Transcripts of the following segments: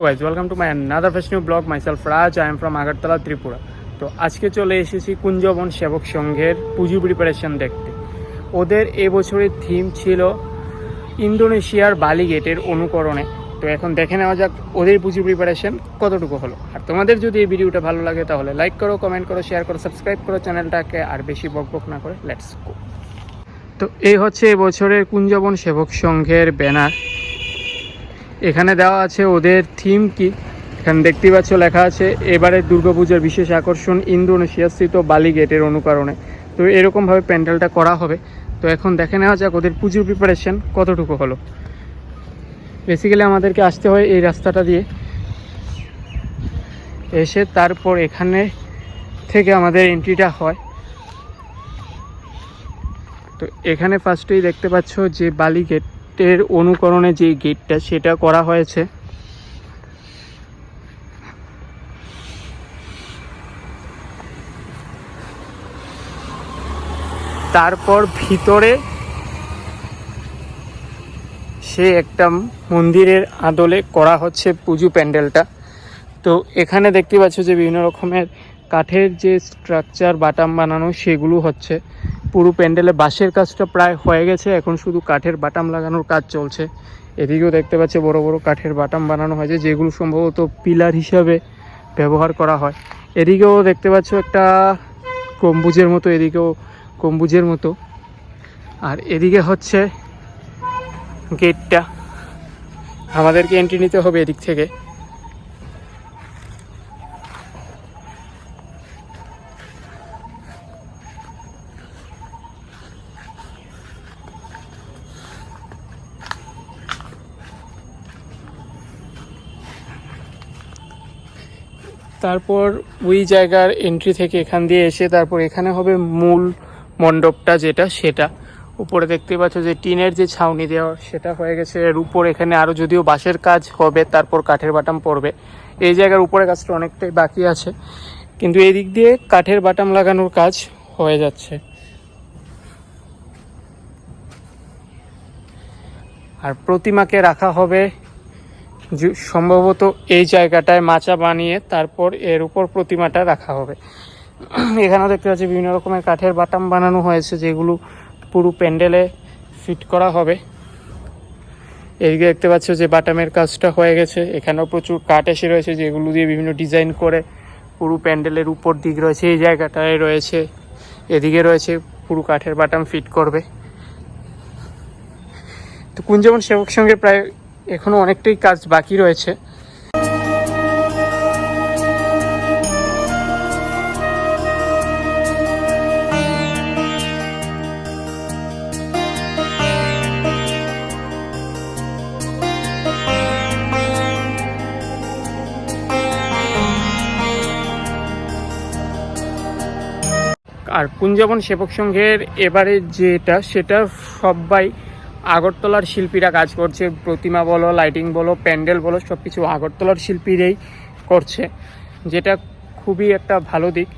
Guys welcome to my another fest new vlog myself Raj I am from Agartala Tripura তো আজকে চলে এসেছি কুঞ্জবন সেবক সংঘের পুজো প্রিপারেশন দেখতে। ওদের এবছরের থিম ছিল ইন্দোনেশিয়ার বালি গেটের অনুকরণে। তো এখন দেখে নেওয়া যাক ওদের পুজো প্রিপারেশন কতটুকু হলো। আর তোমাদের যদি এই ভিডিওটা ভালো লাগে, তাহলে লাইক করো কমেন্ট করো শেয়ার করো সাবস্ক্রাইব করো চ্যানেলটাকে। আর বেশি বক বক না করে লেটস গো তো এই হচ্ছে এবছরের কুঞ্জবন সেবক সংঘের ব্যানার এখানে দেওয়া আছে ওদের থিম কি? এখানে দেখতে পাচ্ছ লেখা আছে, এবারে দুর্গাপূজার বিশেষ আকর্ষণ ইন্দোনেশিয়া স্থিত বালি গেটের অনুকরণে। তো এরকমভাবে প্যান্ডেলটা করা হবে। তো এখন দেখে নেওয়া যাক ওদের পুজোর প্রিপারেশান কতটুকু হলো। বেসিক্যালি আমাদেরকে আসতে হয় এই রাস্তাটা দিয়ে। এসে তারপর এখানে থেকে আমাদের এন্ট্রিটা হয়। তো এখানে ফার্স্টেই দেখতে পাচ্ছ যে বালি গেটের অনুকরণে যে গেটটা, সেটা করা হয়েছে। তারপর ভিতরে সে একটা মন্দিরের আদলে করা হচ্ছে পুজো প্যান্ডেলটা। তো এখানে দেখতে পাচ্ছ যে বিভিন্ন রকমের কাঠের যে স্ট্রাকচার বাটাম বানানো, সেগুলো হচ্ছে। পুরো প্যান্ডেলে বাঁশের কাজটা প্রায় হয়ে গেছে। এখন শুধু কাঠের বাটাম লাগানোর কাজ চলছে। এদিকেও দেখতে পাচ্ছে বড় বড় কাঠের বাটাম বানানো হয়েছে, যেগুলো সম্ভবত পিলার হিসাবে ব্যবহার করা হয়। এদিকেও দেখতে পাচ্ছ একটা গম্বুজের মতো, এদিকেও গম্বুজের মতো। আর এদিকে হচ্ছে গেটটা। আমাদেরকে এন্ট্রি নিতে হবে এদিক থেকে। তারপর ওই জায়গার এন্ট্রি থেকে এখান দিয়ে এসে তারপর এখানে হবে মূল মণ্ডপটা যেটা, সেটা। উপরে দেখতে পাচ্ছ যে টিনের যে ছাউনি দেওয়া, সেটা হয়ে গেছে। এর উপর এখানে আরও যদিও বাঁশের কাজ হবে, তারপর কাঠের বাটাম পড়বে। এই জায়গার উপরে কাজটা অনেকটাই বাকি আছে। কিন্তু এই দিক দিয়ে কাঠের বাটাম লাগানোর কাজ হয়ে যাচ্ছে। আর প্রতিমাকে রাখা হবে সম্ভবত এই জায়গাটায় মাচা বানিয়ে তারপর এর উপর প্রতিমাটা রাখা হবে। এখানেও দেখতে পাচ্ছি বিভিন্ন রকমের কাঠের বাটাম বানানো হয়েছে, যেগুলো পুরো প্যান্ডেলে ফিট করা হবে। এদিকে দেখতে পাচ্ছ যে বাটামের কাজটা হয়ে গেছে। এখানেও প্রচুর কাঠ এসে রয়েছে, যেগুলো দিয়ে বিভিন্ন ডিজাইন করে পুরো প্যান্ডেলের উপর দিক রয়েছে, এই জায়গাটায় রয়েছে। এদিকে রয়েছে পুরো কাঠের বাটাম ফিট করবে। তো কুঞ্জবন সেবক সঙ্গে প্রায় এখনও অনেকটাই কাজ বাকি রয়েছে। আর কুঞ্জবন সেবক সংঘের এবারে যেটা সেটা সবাই আগরতলার শিল্পীরা কাজ করছে, প্রতিমা বলো লাইটিং বলো, প্যান্ডেল বলো সব কিছু আগরতলার শিল্পীরাই করছে, যেটা খুবই একটা ভালো দিক।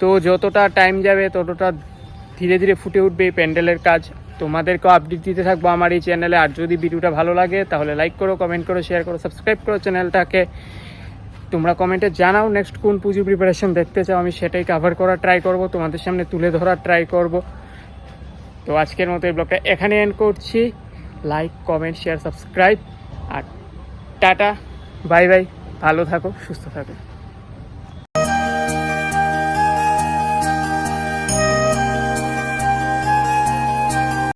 তো যতটা টাইম যাবে, ততটা ধীরে ধীরে ফুটে উঠবে এই প্যান্ডেলের কাজ। তোমাদেরকেও আপডেট দিতে থাকব আমার এই চ্যানেলে আর যদি ভিডিওটা ভালো লাগে, তাহলে লাইক করো কমেন্ট করো শেয়ার করো সাবস্ক্রাইব করো চ্যানেলটাকে তোমরা কমেন্টে জানাও নেক্সট কোন পুজো প্রিপারেশন দেখতে চাও, আমি সেটাই কাভার করার ট্রাই করব, তোমাদের সামনে তুলে ধরার ট্রাই করব। তো আজকের মতো এই ব্লগটা এখানে এন্ড করছি। লাইক কমেন্ট শেয়ার সাবস্ক্রাইব আর টাটা। বাই বাই ভালো থাকো, সুস্থ থাকো।